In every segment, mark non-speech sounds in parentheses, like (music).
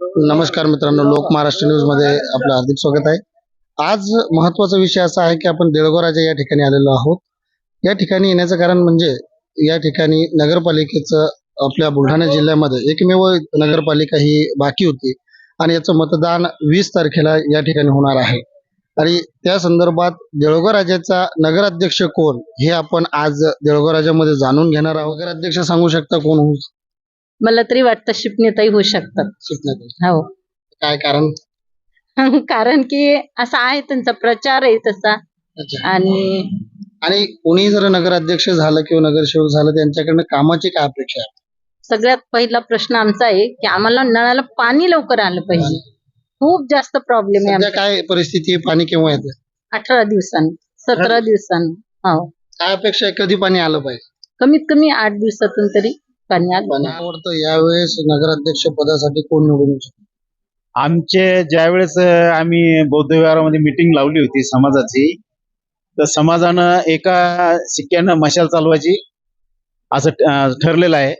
नमस्कार मित्रांनो लोक महाराष्ट्र न्यूजमध्ये आपलं हार्दिक स्वागत आहे. आज महत्त्वाचा विषय असा आहे की आपण देळगाव राजा या ठिकाणी आलेलो आहोत. या ठिकाणी येण्याचं कारण म्हणजे या ठिकाणी नगरपालिकेचं आपल्या बुलढाणा जिल्ह्यामध्ये एकमेव नगरपालिका ही बाकी होती आणि याचं मतदान वीस तारखेला या ठिकाणी होणार आहे. आणि त्या संदर्भात देळगाव राजाचा नगराध्यक्ष कोण हे आपण आज देळगाव राजामध्ये जाणून घेणार आहोत. नगराध्यक्ष सांगू शकता कोण? होऊ मला तरी वाटतं शिपणेताई होऊ शकतात. हो. काय कारण? (laughs) कारण की असा आहे त्यांचा प्रचार आहे तसा. आणि आणि कोणी जर नगराध्यक्ष झालं किंवा नगरसेवक झालं त्यांच्याकडनं कामाची काय अपेक्षा आहे? सगळ्यात पहिला प्रश्न आमचा आहे की आम्हाला नळाला पाणी लवकर आलं पाहिजे. खूप जास्त प्रॉब्लेम आहे सध्या आमचा. काय परिस्थिती आहे? पाणी केव्हा येतं? अठरा दिवसांनी. सतरा दिवसांनी. हो. काय अपेक्षा आहे? कधी पाणी आलं पाहिजे? कमीत कमी आठ दिवसातून तरी. पाणी आवडतं यावेळेस नगराध्यक्ष पदासाठी कोण निवडून? आमचे ज्यावेळेस अं, आम्ही बौद्ध विहारामध्ये मिटिंग लावली होती समाजाची तर समाजानं एका शिक्क्यानं मशाल चालवायची असं ठ- अं, ठरलेलं आहे.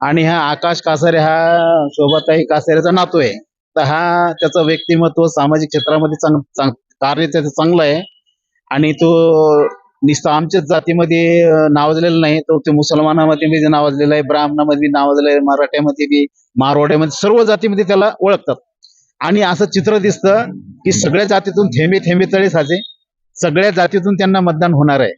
आणि हा आकाश कासारे हा शोभाताई कासारेचा नातू आहे. तर हा त्याचं व्यक्तिमत्व सामाजिक क्षेत्रामध्ये चांग चांग कार्य त्याचं चांगलं आहे. आणि तो नुसतं आमच्याच जातीमध्ये नावाजलेलं नाही. तो ते मुसलमानामध्ये बी नावाजलेला आहे ब्राह्मणामध्ये बी नावाजलेलं आहे मराठ्यामध्ये बी मारवाड्यामध्ये सर्व जातीमध्ये त्याला ओळखतात. आणि असं चित्र दिसतं की सगळ्या जातीतून थेंबे थेंबे तळे साचे सगळ्या जातीतून त्यांना मतदान होणार आहे.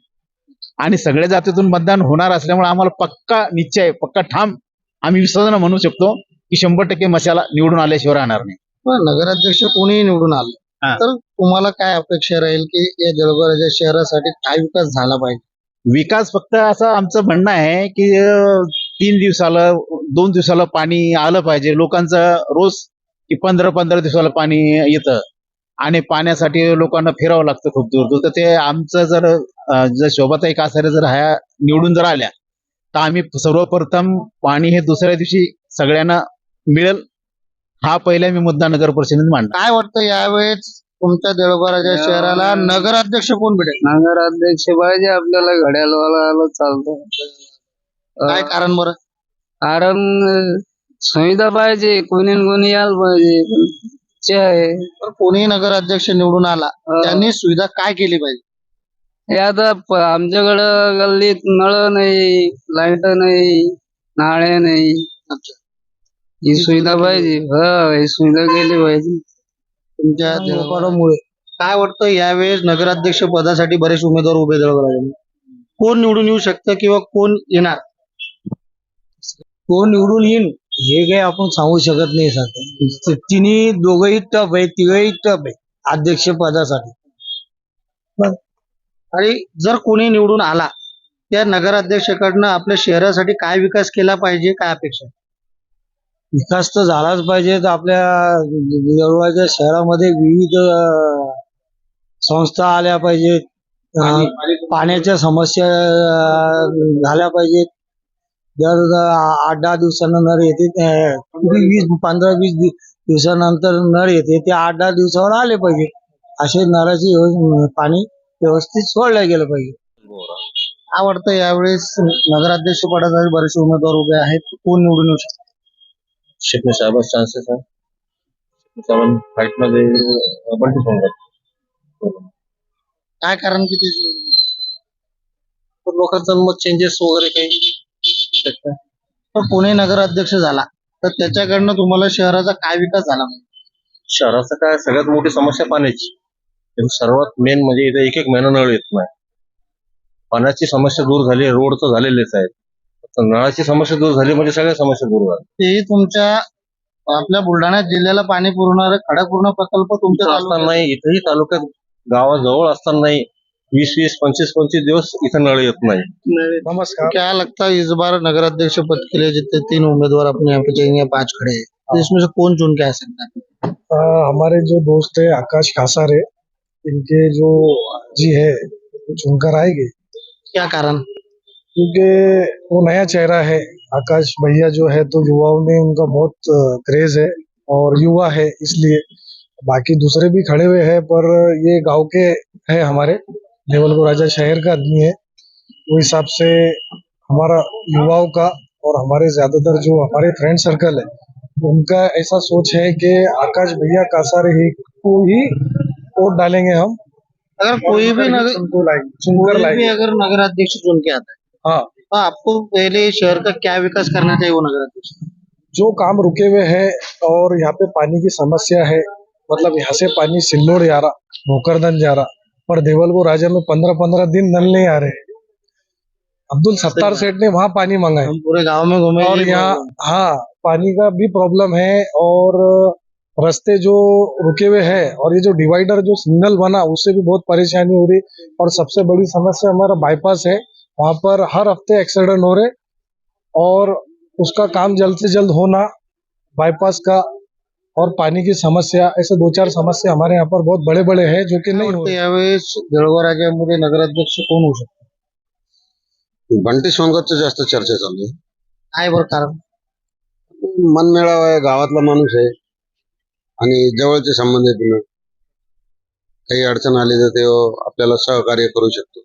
आणि सगळ्या जातीतून मतदान होणार असल्यामुळे आम्हाला पक्का निश्चय पक्का ठाम आम्ही विसर्जन म्हणू शकतो की शंभर टक्के मशाला निवडून आल्याशिवाय राहणार नाही. नगराध्यक्ष कोणीही निवडून आलं. तर तुम्हाला काय अपेक्षा राहील की या जळगाव शहरासाठी काय विकास झाला पाहिजे? विकास फक्त असं आमचं म्हणणं आहे की तीन दिवसाला दोन दिवसाला पाणी आलं पाहिजे. लोकांचं रोज की पंधरा पंधरा दिवसाला पाणी येतं. आणि पाण्यासाठी लोकांना फिरावं लागतं खूप दूर दूर. तर ते आमचं जर जर शोभाताई कासारे जर ह्या निवडून जर आल्या तर आम्ही सर्वप्रथम पाणी हे दुसऱ्या दिवशी सगळ्यांना मिळेल. हा पहिला मी मुद्दा नगर परिषदेत मांडला. काय वाटतं यावेळेस तुमच्या देळगाव शहराला नगराध्यक्ष कोण भेटेल? नगराध्यक्ष पाहिजे आपल्याला घड्याळवाला आलं चालतं. काय कारण बरं? कारण सुविधा पाहिजे कोणी न कोणी यायला पाहिजे. पण ते आहे. तर कोणीही नगराध्यक्ष निवडून आला अं, त्यांनी सुविधा काय केली पाहिजे? हे आता प- आमच्याकडं गल्लीत नळ नाही लाइट नाही नाळे नाही. अच्छा. ही सुविधा पाहिजे. हा ही सुविधा केली पाहिजे. तुमच्या देळगावमुळे काय वाटतं यावेळेस नगराध्यक्ष पदासाठी बरेच उमेदवार उभे देळगाव कोण निवडून येऊ शकतं किंवा कोण येणार? कोण निवडून येईन हे काही आपण सांगू शकत नाही सध्या तिन्ही दोघही टप आहे तिघही टप आहे अध्यक्ष पदासाठी. आणि जर कोणी निवडून आला त्या नगराध्यक्षकडनं आपल्या शहरासाठी काय विकास केला पाहिजे काय अपेक्षा विकास तर झालाच पाहिजे. तर आपल्या देवळाच्या शहरामध्ये विविध अं, संस्था आल्या पाहिजेत. अं, पाण्याच्या समस्या अं, झाल्या पाहिजेत. दर द- आठ दहा दिवसांना नळ येते अं, वीस पंधरा वीस दि- दिवसानंतर नळ येते ते आठ दहा दिवसावर आले पाहिजे. असे नळाची व्यव- पाणी व्यवस्थित सोडलं गेलं पाहिजे. वाटतं यावेळेस नगराध्यक्ष पदासाठी बरेचसे उमेदवार उभे आहेत. कोण निवडून येऊ शकतं? शिकणे साहेब चान्सेस आहे. फाईटमध्ये बंटी सोंगत काय कारण की ते लोकांचं मत चेंजेस वगैरे काही तर पुणे नगराध्यक्ष झाला तर त्याच्याकडनं तुम्हाला शहराचा काय विकास झाला? शहराचं काय सगळ्यात मोठी समस्या पाण्याची. पण सर्वात मेन म्हणजे इथे एक एक महिना नळ येत नाही. पाण्याची समस्या दूर झाली रोड तर झालेलेच आहेत तर नळाची समस्या दूर झाली म्हणजे सगळ्या समस्या दूर झाल्या. ते तुमच्या आपल्या बुलढाणा जिल्ह्याला पाणी पुरवणारे खडकपूर्ण प्रकल्प तुमच्या इथं असताना नाही इथंही तालुक्यात गावाजवळ असताना नाही. वीस वीस पंचवीस पंचवीस दिवस इथं नळ येत नाही. नमस्कार. क्या लगता है इस बार नगराध्यक्ष पद के लिए जितने तीन उम्मीदवार अपने यहाँ पे जाएंगे पांच खड़े हैं? तो इसमें से कौन चुन के आ सकता है? अ, हमारे जो दोस्त है आकाश खासारे इनके जो जी है वो चुनकर आएंगे। क्या कारण? क्योंकि वो नया चेहरा है। आकाश भैया जो है तो युवाओं में उनका बहुत क्रेज है और युवा है इसलिए। बाकी दूसरे भी खड़े हुए हैं पर ये गाँव के हैं हमारे। लेवल को राजा शहर का आदमी है। वो हिसाब से हमारा युवाओं का और हमारे ज़्यादातर जो हमारे फ्रेंड सर्कल है उनका ऐसा सोच है कि आकाश भैया कासारे ही को ही वोट डालेंगे हम। अगर कोई भी नगर लाएँगे भी अगर नगराध्यक्ष चुन के आता है हाँ। तो आपको पहले शहर का क्या विकास करना चाहिए वो नगराध्यक्ष जो काम रुके हुए हैं और यहाँ पे पानी की समस्या है मतलब यहाँ से पानी सिल्लोड जा रहा भोकरदन जा रहा पर देवलपुर राजा में पंद्रह पंद्रह दिन नल नहीं आ रहे। अब्दुल सत्तार सेठ ने वहाँ पानी मंगाए हम पूरे गाँव में घूमे और यहाँ हाँ पानी का भी प्रॉब्लम है और रास्ते जो रुके हुए हैं और ये जो डिवाइडर जो सिग्नल बना उससे भी बहुत परेशानी हो रही। और सबसे बड़ी समस्या हमारा बाईपास है। वहाँ पर हर हफ्ते एक्सीडेंट हो रहे और उसका काम जल्द से जल्द होना बाईपास का और पानी की समस्या ऐसे दो चार समस्या हमारे यहाँ पर बहुत बड़े बड़े हैं जो कि नहीं हो रहे। यावेळेस जळगाव राजामध्ये नगराध्यक्ष कोण होऊ शकतो बंटी सोनगतचं जास्त चर्चा चालू आहे काय बरं कारण। मन मिळावा आहे गावातला माणूस आहे आणि जवळचे संबंध आहेत पुन्हा काही अडचण आली तर ते आपल्याला सहकार्य करू शकतो.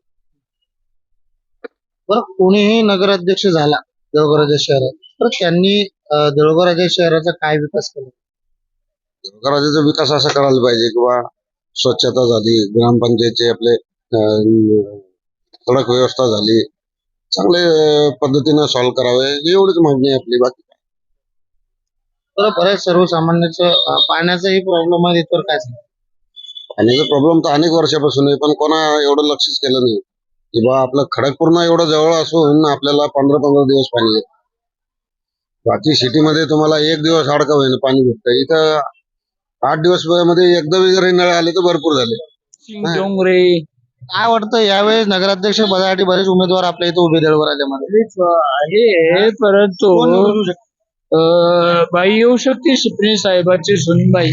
बरं कोणीही नगराध्यक्ष झाला जळगाव राजा शहरात तर त्यांनी अं, शहराचा काय विकास केला? राज्याचा विकास असा करायला पाहिजे किंवा स्वच्छता झाली ग्रामपंचायतचे आपले अं, सडक व्यवस्था झाली चांगले अं, पद्धतीनं सॉल्व्ह करावे एवढीच मागणी आहे आपली बाकी. बरं बऱ्याच सर्वसामान्याचं अं, पाण्याचाही प्रॉब्लेम आहे त्याच्यावर काय सांगता? पाण्याचा प्रॉब्लेम तर अनेक वर्षापासून आहे पण कोणा एवढं लक्षच केलं नाही. की बा आपलं खडकपूर्ण एवढं जवळ असून आपल्याला पंधरा पंधरा दिवस पाणी येत. बाकी सिटीमध्ये तुम्हाला एक दिवस अडका होईना पाणी भेटतं. इथं आठ दिवसमध्ये एकदा जरी नळ आले तर भरपूर झाले. डोंगरे काय वाटतं यावेळेस नगराध्यक्ष पदासाठी बरेच उमेदवार आपल्या इथे उभे जळगाव राज्यामध्ये आहे परंतु बाई येऊ शकते सुप्रीम साहेबाची सुनबाई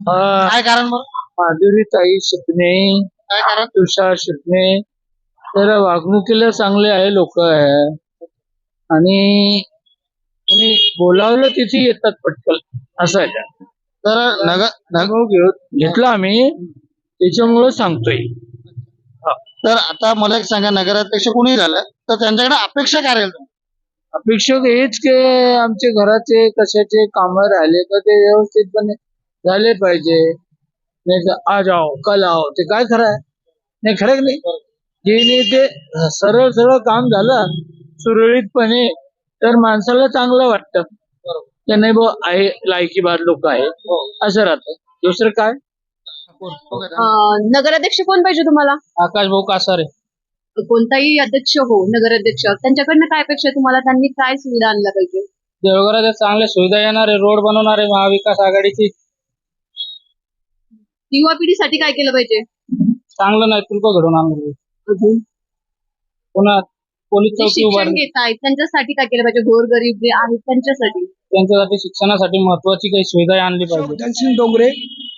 काय कारण बरं? माधुरी ताई सुपणे काय कारण तुषार शिपणे तर वागणुकीला चांगले आहे लोक आहे. आणि कोणी बोलावलं तिथे येतात पटकन असं आहे तर नग- घेऊ- घेतला आम्ही. त्याच्यामुळे सांगतोय. तर आता मला एक सांगा नगराध्यक्ष कोणी झालं तर त्यांच्याकडे अपेक्षा काय राहील अपेक्षक हेच की आमचे घराचे कशाचे काम राहिले तर ते व्यवस्थितपणे झाले पाहिजे. नाही आज आओ कल आओ. ते काय खरं आहे? नाही खरं की नाही? जे नाही ते सरळ सरळ काम झालं सुरळीतपणे तर माणसाला चांगलं वाटतं. की नाही बुवा आहे लायकी बाद लोक आहे असं राहतं. दुसरं काय? अं, नगराध्यक्ष कोण पाहिजे तुम्हाला? आकाश भाऊ कासारे. कोणताही अध्यक्ष हो नगराध्यक्ष. त्यांच्याकडनं काय अपेक्षा आहे तुम्हाला? त्यांनी काय सुविधा आणल्या पाहिजे? देवघरात चांगल्या सुविधा येणारे रोड बनवणारे महाविकास आघाडीची युवा पिढीसाठी काय केलं पाहिजे? चांगलं नेतृत्व घडवून आणलं अजून? पुन्हा पोलीस जे चौकी शिक्षण उभारली. घेत आहेत त्यांच्यासाठी काय केलं पाहिजे? गोरगरीब जे आहेत त्यांच्यासाठी? त्यांच्यासाठी शिक्षणासाठी महत्वाची काही सुविधा आणली पाहिजे. धनसिंग डोंगरे.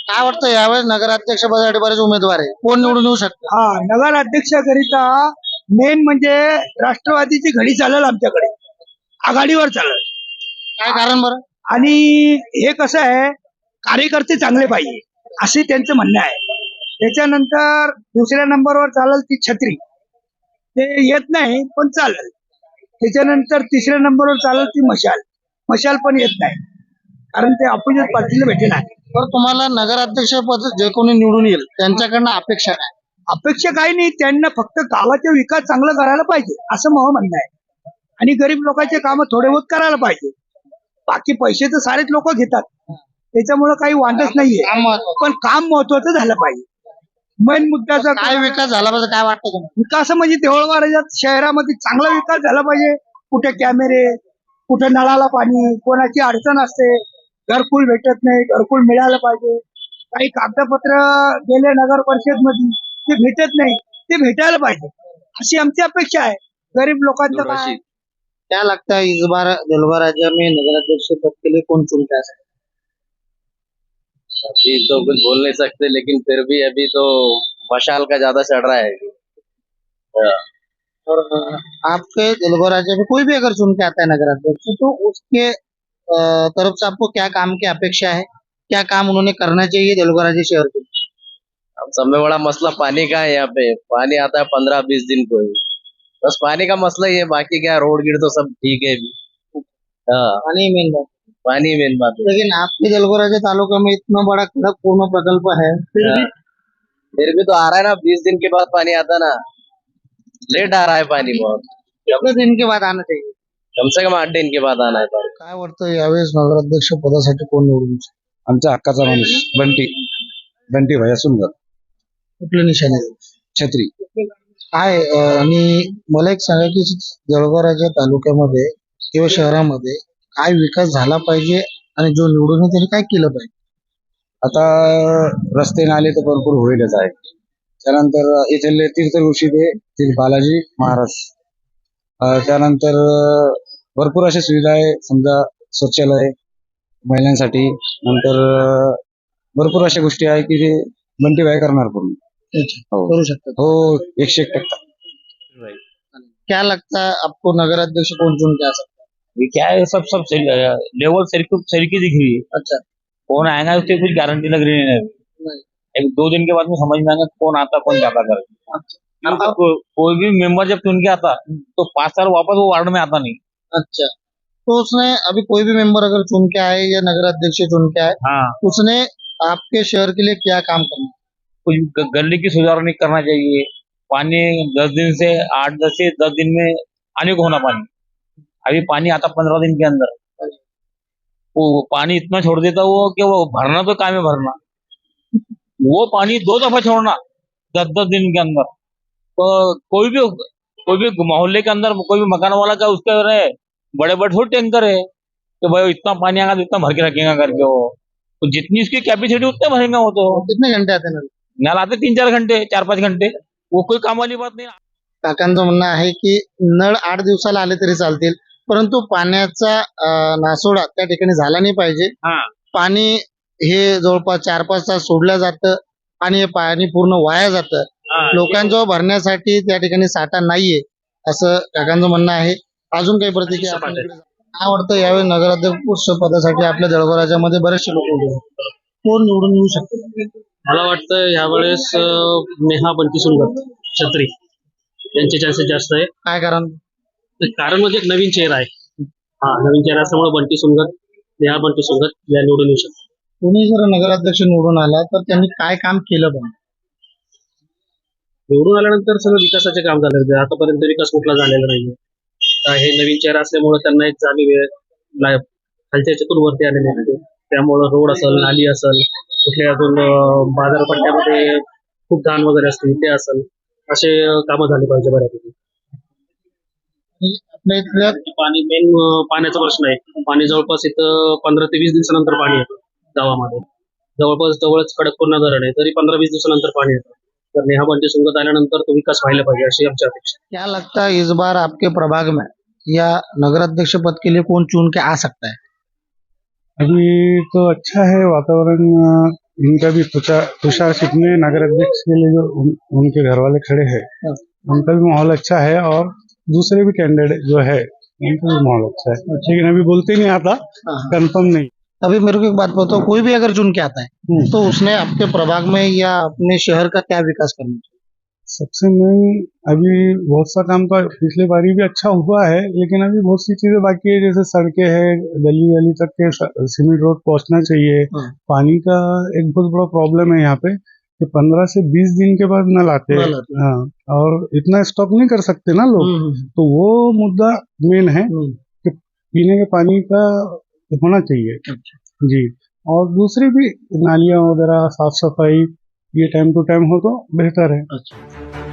काय वाटतं यावेळेस नगराध्यक्ष पदासाठी बरेच उमेदवार आहे. कोण निवडून येऊ शकतं? हा नगर अध्यक्षाकरिता मेन म्हणजे राष्ट्रवादीची घडी चालेल आमच्याकडे. आघाडीवर चालेल. काय कारण बरं? आणि हे कसं आहे कार्यकर्ते चांगले पाहिजे. असे त्यांचं म्हणणं आहे. त्याच्यानंतर दुसऱ्या नंबरवर चालेल ती छत्री. ते येत नाही पण चालेल. त्याच्यानंतर तिसऱ्या नंबरवर चालेल ती मशाल. मशाल पण येत नाही. कारण ते अपोजिट पार्टीला भेटे नाही तर तुम्हाला नगराध्यक्ष पद जे कोणी निवडून येईल त्यांच्याकडनं अपेक्षा काय? अपेक्षा काही नाही. त्यांना फक्त गावाचा विकास चांगला करायला पाहिजे असं माझं म्हणणं आहे. आणि गरीब लोकांचे काम थोडे बहुत करायला पाहिजे. बाकी पैसे तर सारेच लोक घेतात. त्याच्यामुळे काही वांधच नाहीये. काम महत्वाचं. पण काम महत्वाचं झालं पाहिजे. मेन मुद्द्याचा काय विकास झाला पाहिजे काय वाटतं तुम्हाला? विकास म्हणजे देवळवाड्याच्या शहरामध्ये चांगला विकास झाला पाहिजे. कुठे कॅमेरे कुठे नळाला पाणी कोणाची अडचण असते घरकुल भेटत नाही घरकुल मिळालं पाहिजे. काही कागदपत्र गेले नगर परिषदमध्ये ते भेटत नाही ते भेटायला पाहिजे. अशी आमची अपेक्षा आहे. गरीब लोकांचं काय? क्या लगता है इस बार जलवा राज्य में नगराध्यक्ष पद के लिए कौन चुनता है अभी तो कुछ बोल नहीं सकते लेकिन फिर भी अभी तो मशाल का ज़्यादा चढ़ रहा है और आपके राज्य में कोई भी अगर चुन के आता है नगराध्यक्ष तो उसके तरफ़ से आपको क्या काम की अपेक्षा है? क्या काम उन्होंने करना चाहिए जलवा राज्य शहर को? अब सबसे बड़ा मसला पानी का है यहाँ पे। पानी आता है पंद्रह बीस दिन को ही। बस पानी का मसला ही है बाकी क्या रोड गिर तो सब ठीक है अभी हाँ। आणि मेन पानी मेन बात है लेकिन आपके जलगोराजे तालुका में इतना बड़ा खड़क पूर्ण प्रकल्प है फिर भी फिर भी तो आ रहा है ना बीस दिन के बाद पानी आता ना। लेट आ रहा है पानी बहुत। कितने दिन के बाद आना चाहिए? कम से कम आठ दिन के बाद आना है पानी। काय वाटतं यावेळेस नगराध्यक्ष पदासाठी कोण निवडून येईल? आमच्या हक्काचा माणूस बंटी. बंटी भैया सुंदर. कुठलं निशाणे छत्री. काय अं, आणि मला एक सांगा की जळगाव तालुक्यामध्ये किंवा शहरामध्ये काय विकास झाला पाहिजे आणि जो निवडून त्याने काय केलं पाहिजे? आता रस्ते नाले तर भरपूर होईलच आहे. त्यानंतर इथले तीर्थऋषी ते श्री बालाजी महाराज. त्यानंतर भरपूर अशा सुविधा आहे. समजा शौचालय महिलांसाठी. नंतर भरपूर अशा गोष्टी आहे की ते बंटी भाई करणार पूर्ण हो. करू शकतात. हो एकशे एक टक्का. क्या लगता है आपको नगराध्यक्ष कौन चुन के आ सकता ये क्या है सब सब लेवल सर सरीकी दिख रही है। अच्छा। कौन आएगा उसकी कुछ गारंटी लग रही है। नहीं। एक दो दिन के बाद में समझ में आएगा कौन आता कौन जाता कर को, कोई भी मेंबर जब चुन के आता तो पाँच साल वापस वो वार्ड में आता नहीं। अच्छा। तो उसने अभी कोई भी मेंबर अगर चुन के आए या नगर अध्यक्ष चुन के आए हाँ। उसने आपके शहर के लिए क्या काम करना कुछ गली की सुधारणी करना चाहिए। पानी दस दिन से आठ दस से दस दिन में आने को होना पानी। अभी पानी आता पंद्रह दिन के अंदर। वो पानी इतना छोड़ देता वो कि वो भरना तो काम है भरना। वो पानी दो दफ़ा छोड़ना दस दस दिन के अंदर। तो कोई भी कोई भी मोहल्ले के अंदर कोई भी मकान वाला का उसके रहे बड़े बड़े छोटे टैंकर है कि भाई इतना पानी आएगा तो इतना भर के रखेगा करके वो। तो जितनी उसकी कैपेसिटी उतना भरेगा वो तो। कितने घंटे आते नल? नल आते तीन चार घंटे चार पाच घंटे। वो कोई काम वाली बात नहीं। काकांचं म्हणणं आहे की नळ आठ दिवसाला आले तरी चालतील. परंतु पाण्याचा अं, नासोडा त्या ठिकाणी झाला नाही पाहिजे. हा. पाणी हे जवळपास चार पाच तास सोडलं जातं आणि हे पाणी पूर्ण वाया जातं. लोकांजवळ भरण्यासाठी त्या ठिकाणी साठा नाहीये असं काकांचं म्हणणं आहे. अजून काही प्रतिक्रिया आपण इकडे- काय वाटतं यावेळी नगराध्यक्ष पदासाठी आपल्या जळगाव राज्यामध्ये बरेचसे लोक उभे आहेत. कोण निवडून येऊ शकतो? मला वाटतं यावेळेस अं, नेहा बंटी सुंदर छत्री. यांचे चान्सेस जास्त आहे. काय कारण? कारण म्हणजे एक नवीन चेहरा आहे. हा नवीन चेहरा असल्यामुळे बंटी सुंदर नेहा बंटी सुंदर या निवडून येऊ शकतात. कोणी जर नगराध्यक्ष निवडून आला तर त्यांनी काय काम केलं पण? निवडून आल्यानंतर सगळं विकासाचे काम झाले. होते आतापर्यंत विकास कुठला झालेला नाहीये. हे नवीन चेहरा असल्यामुळे त्यांना एक जाणीव आहे. ला- खालच्या याच्यातून वरती आलेले आहेत त्यामुळं रोड असेल नाली असेल कुठल्या अजून बाजारपट्ट्यामध्ये खूप घाण वगैरे असतील ते असेल. असे कामं झाले पाहिजे बऱ्यापैकी. आपल्या इथल्या पाणी मेन पाण्याचा प्रश्न आहे. पाणी जवळपास इथं पंधरा ते वीस दिवसानंतर पाणी येतं गावामध्ये. जवळपास जवळच खडकपूर्ण धरण आहे तरी पंधरा वीस दिवसानंतर पाणी येतं. तर नेहा बंटी सुंगत आल्यानंतर तो विकास व्हायला पाहिजे अशी आमची अपेक्षा आहे. क्या लगता है इस बार आपके प्रभाग में या नगराध्यक्ष पद के लिए कौन चुन के आ सकता है? अभी तो अच्छा है वातावरण इनका भी तुषार तुषार चिटने नगर अध्यक्ष के लिए जो उन, उनके घर वाले खड़े हैं। उनका भी माहौल अच्छा है और दूसरे भी कैंडिडेट जो है उनका भी माहौल अच्छा है। लेकिन अभी बोलते नहीं आता कंफर्म नहीं। अभी मेरे को एक बात बताओ कोई भी अगर चुन के आता है तो उसने आपके प्रभाग में या अपने शहर का क्या विकास करना चाहिए? सबसे मेन अभी बहुत सा काम तो पिछले बारी भी अच्छा हुआ है लेकिन अभी बहुत सी चीज़ें बाकी है जैसे सड़कें हैं गली गली तक के सीमेंट रोड पहुँचना चाहिए। हाँ। पानी का एक बहुत बड़ा प्रॉब्लम है यहाँ पे। कि पंद्रह से बीस दिन के बाद नल आते हैं। हाँ। और इतना स्टॉक नहीं कर सकते ना लोग। हम्म, तो वो मुद्दा मेन है हम्म। कि पीने के पानी का होना चाहिए। अच्छा। जी और दूसरी भी नालियाँ वगैरह साफ़ सफ़ाई ये टाइम टू टाइम हो तो बेहतर है। अच्छा।